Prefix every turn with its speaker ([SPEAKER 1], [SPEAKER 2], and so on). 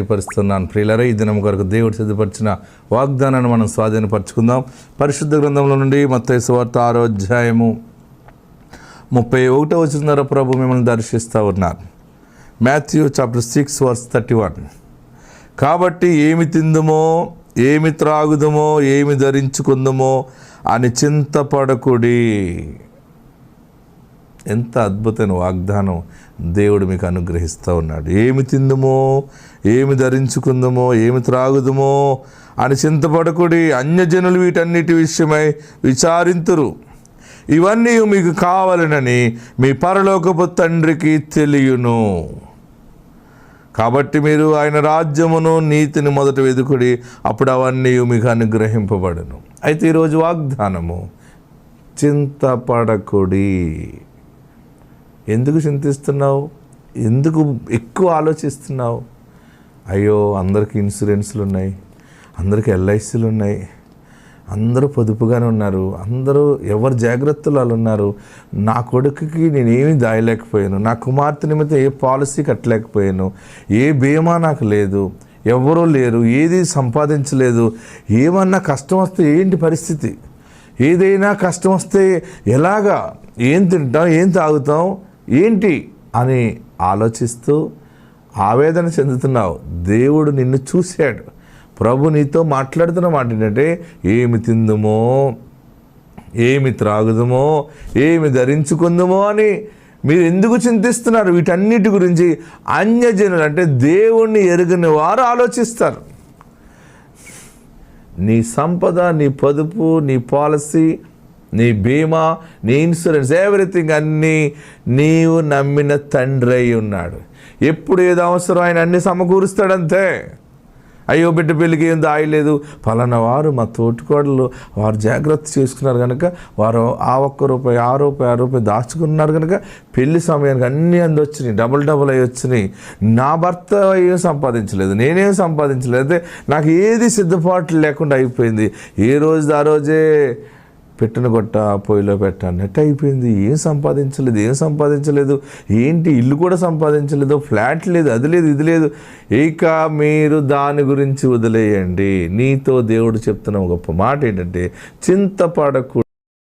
[SPEAKER 1] పరిస్తున్నాను ప్రియులరే ఈ దినం కొరకు దేవుడు సిద్ధపరిచిన వాగ్దానాన్ని మనం స్వాధీనపరచుకుందాం. పరిశుద్ధ గ్రంథంలో నుండి మత్తయి సువార్త ఆరో అధ్యాయము ముప్పై ఒకటో వచ్చిన ప్రభు మిమ్మల్ని దర్శిస్తూ ఉన్నారు. Matthew chapter six verse thirty one. కాబట్టి ఏమి తిందుమో ఏమి త్రాగుదమో ఏమి ధరించుకుందమో అని చింతపడకుడి. ఎంత అద్భుతమైన వాగ్దానం దేవుడు మీకు అనుగ్రహిస్తూ ఉన్నాడు. ఏమి తిందుమో ఏమి ధరించుకుందమో ఏమి త్రాగుదమో అని చింతపడకుడి అన్యజనులు వీటన్నిటి విషయమై విచారింతురు. ఇవన్నీ మీకు కావాలనని మీ పరలోకపు తండ్రికి తెలియను. కాబట్టి మీరు ఆయన రాజ్యమును నీతిని మొదట వెదుకుడి అప్పుడు అవన్నీ మీకు అనుగ్రహింపబడను. అయితే ఈరోజు వాగ్దానము చింతపడకుడి. ఎందుకు చింతిస్తున్నావు? ఎందుకు ఎక్కువ ఆలోచిస్తున్నావు? అయ్యో అందరికీ ఇన్సూరెన్స్లు ఉన్నాయి అందరికీ ఎల్ఐసీలు ఉన్నాయి అందరూ పొదుపుగానే ఉన్నారు అందరూ ఎవరు జాగ్రత్తలు వాళ్ళు ఉన్నారు. నా కొడుకుకి నేనేమి దాయలేకపోయాను నా కుమార్తె నిమిత్తం ఏ పాలసీ కట్టలేకపోయాను ఏ బీమా నాకు లేదు ఎవరూ లేరు ఏది సంపాదించలేదు ఏమన్నా కష్టం వస్తే ఏంటి పరిస్థితి? ఏదైనా కష్టం వస్తే ఎలాగా? ఏం తింటాం? ఏం తాగుతాం? ఏంటి అని ఆలోచిస్తూ ఆవేదన చెందుతున్నావు. దేవుడు నిన్ను చూశాడు. ప్రభు నీతో మాట్లాడుతున్న మాట ఏంటంటే ఏమి తిందుమో ఏమి త్రాగుదమో ఏమి ధరించుకుందుమో అని మీరు ఎందుకు చింతిస్తున్నారు? వీటన్నిటి గురించి అన్యజనులు అంటే దేవుణ్ణి ఎరుగని వారు ఆలోచిస్తారు. నీ సంపద నీ పొదుపు నీ పాలసీ నీ బీమా నీ ఇన్సూరెన్స్ ఎవ్రీథింగ్ అన్నీ నీవు నమ్మిన తండ్రి అయి ఉన్నాడు. ఎప్పుడు ఏదో అవసరం ఆయన అన్ని సమకూరుస్తాడంతే. అయ్యో బిడ్డ పెళ్ళికి ఏం దాయలేదు ఫలానా వారు మా తోటికోడలు వారు జాగ్రత్త చేసుకున్నారు కనుక వారు ఆ ఒక్క రూపాయి ఆ రూపాయి ఆ రూపాయి దాచుకున్నారు కనుక పెళ్ళి సమయానికి అన్నీ అందొచ్చినాయి. డబుల్ డబుల్ అయ్యి వచ్చినాయి. నా భర్త ఏం సంపాదించలేదు నేనేం సంపాదించలేదు. నాకు ఏది సిద్ధపాట్లు లేకుండా అయిపోయింది. ఏ రోజు ఆ రోజే పెట్టిన గొట్ట పొయ్యిలో పెట్ట అన్నట్టు అయిపోయింది. ఏం సంపాదించలేదు ఏం సంపాదించలేదు. ఏంటి ఇల్లు కూడా సంపాదించలేదు ఫ్లాట్ లేదు అది లేదు ఇది లేదు. ఇక మీరు దాని గురించి వదిలేయండి. నీతో దేవుడు చెప్తున్న గొప్ప మాట ఏంటంటే చింతపడకు